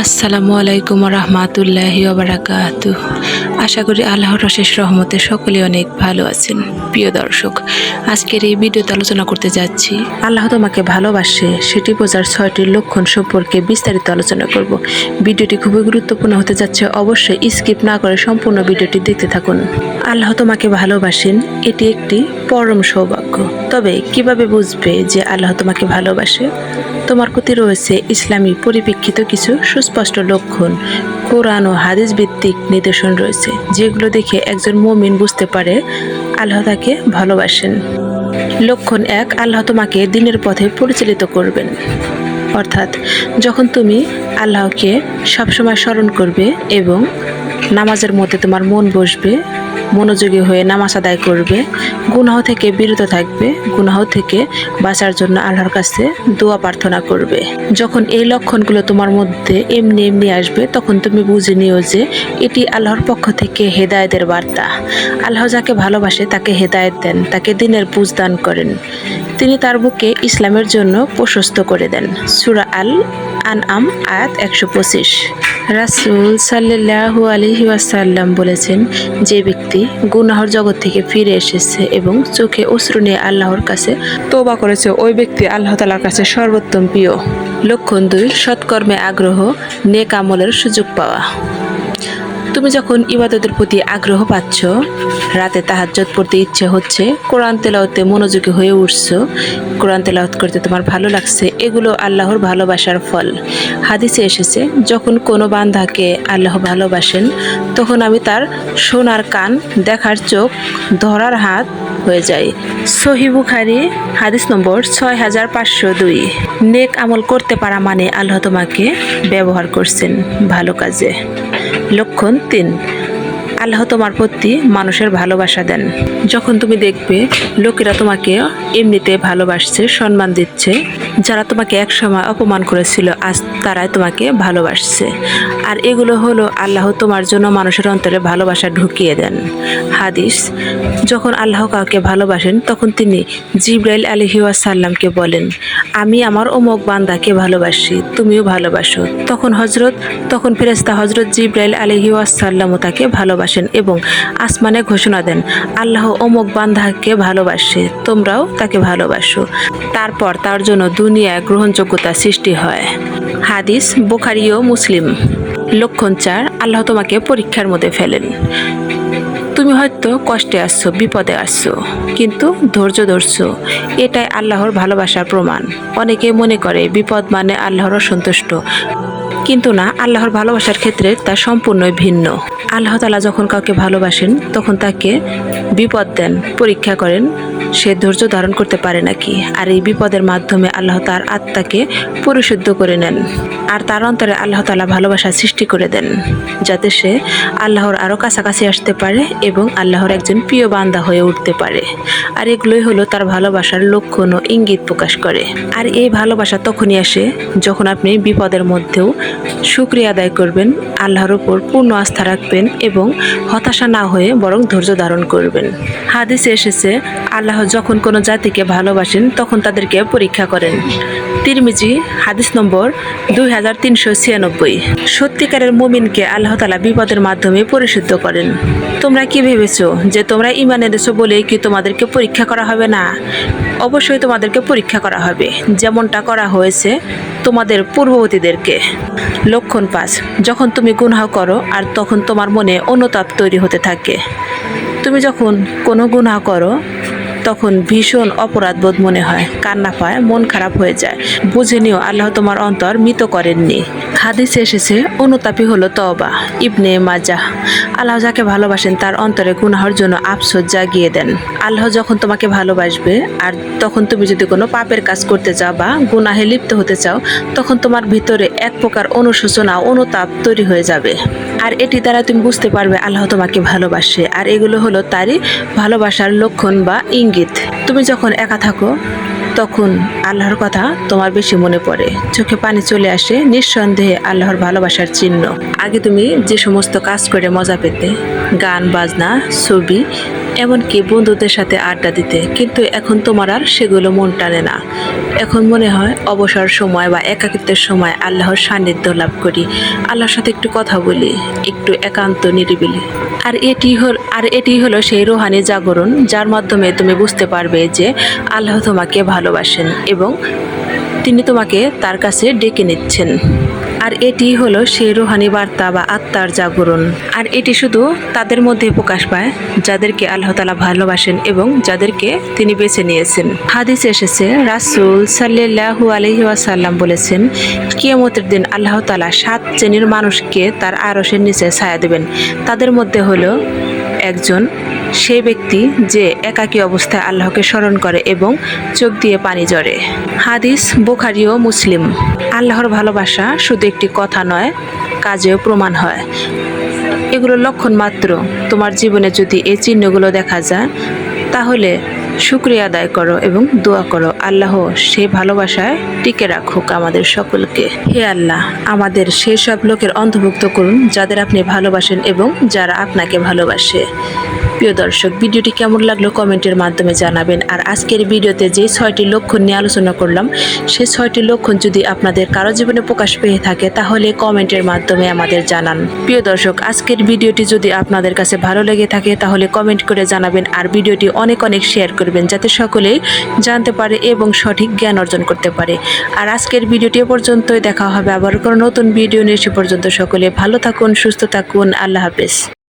আসসালামু আলাইকুম রহমাতুল্লাহি বারাকাত আশা করি আল্লাহর অশেষ রহমতে সকলে অনেক ভালো আছেন। প্রিয় দর্শক, আজকের এই ভিডিওতে আলোচনা করতে যাচ্ছি। আল্লাহ তোমাকে ভালোবাসে, সেটি বোঝার ছয়টি লক্ষণ সম্পর্কে বিস্তারিত আলোচনা করব। ভিডিওটি খুবই গুরুত্বপূর্ণ হতে যাচ্ছে, অবশ্যই স্কিপ না করে সম্পূর্ণ ভিডিওটি দেখতে থাকুন। আল্লাহ তোমাকে ভালোবাসেন, এটি একটি পরম সৌভাগ্য। তবে কীভাবে বুঝবে যে আল্লাহ তোমাকে ভালোবাসে? তোমার প্রতি রয়েছে ইসলামী পরিপ্রেক্ষিত কিছু সুস্পষ্ট লক্ষণ। কোরআন ও হাদিস ভিত্তিক নিদর্শন রয়েছে। যেগুলো দেখে একজন মমিন বুঝতে পারে আল্লাহ তাকে ভালোবাসেন। লক্ষণ এক, আল্লাহ তোমাকে দিনের পথে পরিচালিত করবেন। অর্থাৎ, যখন তুমি আল্লাহকে সবসময় স্মরণ করবে এবং নামাজের মধ্যে তোমার মন বসবে মনোযোগী হয়ে নামাজ আদায় করবে। গুনাহ থেকে বিরত থাকবে। গুনাহ থেকে বাঁচার জন্য আল্লাহর কাছে দোয়া প্রার্থনা করবে। যখন এই লক্ষণগুলো তোমার মধ্যে এমনি এমনি আসবে, তখন তুমি বুঝে নিও যে এটি আল্লাহর পক্ষ থেকে হেদায়েতের বার্তা। আল্লাহ যাকে ভালোবাসে, তাকে হেদায়েত দেন, তাকে দিনের বুঝ দান করেন। তিনি তার বুকে ইসলামের জন্য প্রশস্ত করে দেন। সুরা আল আনআম আয়াত একশো পঁচিশ। রাসুল সাল্লু আলহি ওয়াসাল্লাম বলেছেন, যে ব্যক্তি গুনাহর জগৎ থেকে ফিরে এসেছে এবং চোখে অশ্রু নিয়ে আল্লাহর কাছে তোবা করেছে, ওই ব্যক্তি আল্লাহ তালার কাছে সর্বোত্তম প্রিয়। লক্ষণ দুই, সৎকর্মে আগ্রহ নেকামলের সুযোগ পাওয়া। তুমি যখন ইবাদতের প্রতি আগ্রহ পাচ্ছ, রাতে তাহাজ্জত পড়তে ইচ্ছে হচ্ছে, কোরআন তেলাওতে মনোযোগী হয়ে উঠছো, কোরআন তেলাওত করতে তোমার ভালো লাগছে, এগুলো আল্লাহর ভালোবাসার ফল। হাদিসে এসেছে, যখন কোনো বান্ধাকে আল্লাহ ভালোবাসেন, তখন আমি তার সোনার কান দেখার চোখ ধরার হাত হয়ে যায় সহি বুখারি, হাদিস নম্বর ছয় হাজার পাঁচশো দুই। নেক আমল করতে পারা মানে আল্লাহ তোমাকে ব্যবহার করছেন ভালো কাজে। লক্ষণ তিন আল্লাহ তোমার প্রতি মানুষের ভালোবাসা দেন। যখন তুমি দেখবে লোকেরা তোমাকে এমনিতে ভালোবাসছে, সম্মান দিচ্ছে, যারা তোমাকে একসময় অপমান করেছিল, আজ তারাই তোমাকে ভালোবাসছে। আর এগুলো হলো আল্লাহ তোমার জন্য মানুষের অন্তরে ভালোবাসা ঢুকিয়ে দেন। হাদিস, যখন আল্লাহ কাউকে ভালোবাসেন, তখন তিনি জিব্রাইল আলহিউসাল্লামকে বলেন, আমি আমার অমুক বান্দাকে ভালোবাসি, তুমিও ভালোবাসো। তখন হজরত তখন ফেরেস্তা হজরত জিব্রাইল আলহিউসাল্লামও তাকে ভালোবাসেন এবং আসমানে ঘোষণা দেন, আল্লাহ অমুক বান্ধাকে ভালোবাসে, তোমরাও তাকে ভালোবাসো। তারপর তার জন্য দুনিয়ায় গ্রহণযোগ্যতা সৃষ্টি হয়। হাদিস, বুখারি ও মুসলিম। লক্ষণ চার, আল্লাহ তোমাকে পরীক্ষার মধ্যে ফেলেন। তুমি হয়তো কষ্টে আসছো বিপদে আসছো কিন্তু ধৈর্য ধরছো, এটাই আল্লাহর ভালোবাসার প্রমাণ। অনেকে মনে করে বিপদ মানে আল্লাহর অসন্তুষ্ট। কিন্তু না, আল্লাহর ভালোবাসার ক্ষেত্রে তা সম্পূর্ণই ভিন্ন। আল্লাহ তালা যখন কাউকে ভালোবাসেন, তখন তাকে বিপদ দেন, পরীক্ষা করেন সে ধৈর্য ধারণ করতে পারে নাকি? আর এই বিপদের মাধ্যমে আল্লাহ তার আত্মাকে পরিশুদ্ধ করে নেন। আর তার অন্তরে আল্লাহ তালা ভালোবাসা সৃষ্টি করে দেন, যাতে সে আল্লাহর আরও কাছাকাছি আসতে পারে এবং আল্লাহর একজন প্রিয় বান্দা হয়ে উঠতে পারে। আর এগুলোই হলো তার ভালোবাসার লক্ষণ ও ইঙ্গিত প্রকাশ করে। আর এই ভালোবাসা তখনই আসে যখন আপনি বিপদের মধ্যেও সুক্রিয়া আদায় করবেন, আল্লাহর উপর পূর্ণ আস্থা রাখবেন এবং হতাশা না হয়ে বরং ধৈর্য ধারণ করবেন। হাদিসে এসেছে, আল্লাহ যখন কোনো জাতিকে ভালোবাসেন, তখন তাদেরকে পরীক্ষা করেন। তিরমিজি, হাদিস নম্বর দুই হাজার তিনশো ছিয়ানব্বই। সত্যিকারের মুমিনকে আল্লাহ তালা বিপদের মাধ্যমে পরিশুদ্ধ করেন। তোমরা কি ভেবেছো যে তোমরা ইমান এনেছো বলে কি তোমাদেরকে পরীক্ষা করা হবে না? অবশ্যই তোমাদেরকে পরীক্ষা করা হবে। যেমনটা করা হয়েছে তোমাদের পূর্ববর্তীদেরকে লক্ষণ পাঁচ, যখন তুমি গুনাহ করো আর তখন তোমার মনে অনুতাপ তৈরি হতে থাকে। তুমি যখন কোনো গুনাহ করো তখন ভীষণ অপরাধবোধ মনে হয়। কান্না পায়, মন খারাপ হয়ে যায়। বুঝে নিও, আল্লাহ তোমার অন্তর মৃত করেননি। হাদিসে এসেছে, অনুতাপই হলো তবা ইবনে মাজাহ, আল্লাহ যাকে ভালোবাসেন তার অন্তরে গুনাহর জন্য আফসোস জাগিয়ে দেন। আল্লাহ যখন তোমাকে ভালোবাসবে, আর তখন তুমি যদি কোনো পাপের কাজ করতে চাও বা গুনাহে লিপ্ত হতে চাও, তখন তোমার ভিতরে এক প্রকার অনুশোচনা, অনুতাপ তৈরি হয়ে যাবে। আর এটি দ্বারা তুমি বুঝতে পারবে আল্লাহ তোমাকে ভালোবাসে। আর এগুলো হলো তারই ভালোবাসার লক্ষণ বা ইঙ্গিত। তুমি যখন একা থাকো, তখন আল্লাহর কথা তোমার বেশি মনে পড়ে। চোখে পানি চলে আসে, নিঃসন্দেহে আল্লাহর ভালোবাসার চিহ্ন। আগে তুমি যে সমস্ত কাজ করে মজা পেতে, গান, বাজনা, ছবি এমনকি বন্ধুদের সাথে আড্ডা দিতে, কিন্তু এখন তোমার আর সেগুলো মন টানে না। এখন মনে হয় অবসর সময় বা একাকিত্বের সময় আল্লাহর সান্নিধ্য লাভ করি। আল্লাহর সাথে একটু কথা বলি, একটু একান্ত নিরিবিলি। আর এটি হল আর এটি হলো সেই রোহানি জাগরণ, যার মাধ্যমে তুমি বুঝতে পারবে যে আল্লাহ তোমাকে ভালোবাসেন এবং তিনি তোমাকে তার কাছে ডেকে নিচ্ছেন। আর এটি হলো সেই রুহানি বার্তা বা আত্মার জাগরণ। আর এটি শুধু তাদের মধ্যে প্রকাশ পায়, যাদেরকে আল্লাহ তালা ভালোবাসেন এবং যাদেরকে তিনি বেছে নিয়েছেন। হাদিস এসেছে, রাসুল সাল্লাহু আলহি ওয়াসাল্লাম বলেছেন, কিয়ামতের দিন আল্লাহ তালা সাত শ্রেণির মানুষকে তার আরসের নিচে ছায়া দেবেন। তাদের মধ্যে হলো একজন সেই ব্যক্তি যে একাকী অবস্থায় আল্লাহকে স্মরণ করে এবং চোখ দিয়ে পানি জড়ে হাদিস, বোখারি ও মুসলিম। আল্লাহর ভালোবাসা শুধু একটি কথা নয়, কাজেও প্রমাণ হয়। এগুলো লক্ষণ মাত্র। তোমার জীবনে যদি এই চিহ্নগুলো দেখা যায়, তাহলে শুক্রিয়া আদায় করো এবং দোয়া করো। আল্লাহ সেই ভালোবাসায় টিকে রাখুক আমাদের সকলকে। হে আল্লাহ, আমাদের সেই সব লোকের অন্তর্ভুক্ত করুন যাদের আপনি ভালোবাসেন এবং যারা আপনাকে ভালোবাসে। প্রিয় দর্শক, ভিডিওটি কেমন লাগল কমেন্টের মাধ্যমে জানাবেন। আর আজকের ভিডিওতে যে ছয়টি লক্ষণ নিয়ে আলোচনা করলাম সেই ছয়টি লক্ষণ যদি আপনাদের কারও জীবনে প্রকাশ পেয়ে থাকে, তাহলে কমেন্টের মাধ্যমে আমাদের জানান। প্রিয় দর্শক, আজকের ভিডিওটি যদি আপনাদের কাছে ভালো লেগে থাকে, তাহলে কমেন্ট করে জানাবেন আর ভিডিওটি অনেক অনেক শেয়ার করবেন, যাতে সকলেই জানতে পারে এবং সঠিক জ্ঞান অর্জন করতে পারে। আর আজকের ভিডিওটি পর্যন্তই, দেখা হবে আবার কোনো নতুন ভিডিও নিয়ে, সে পর্যন্ত সকলে ভালো থাকুন, সুস্থ থাকুন, আল্লাহ হাফেজ।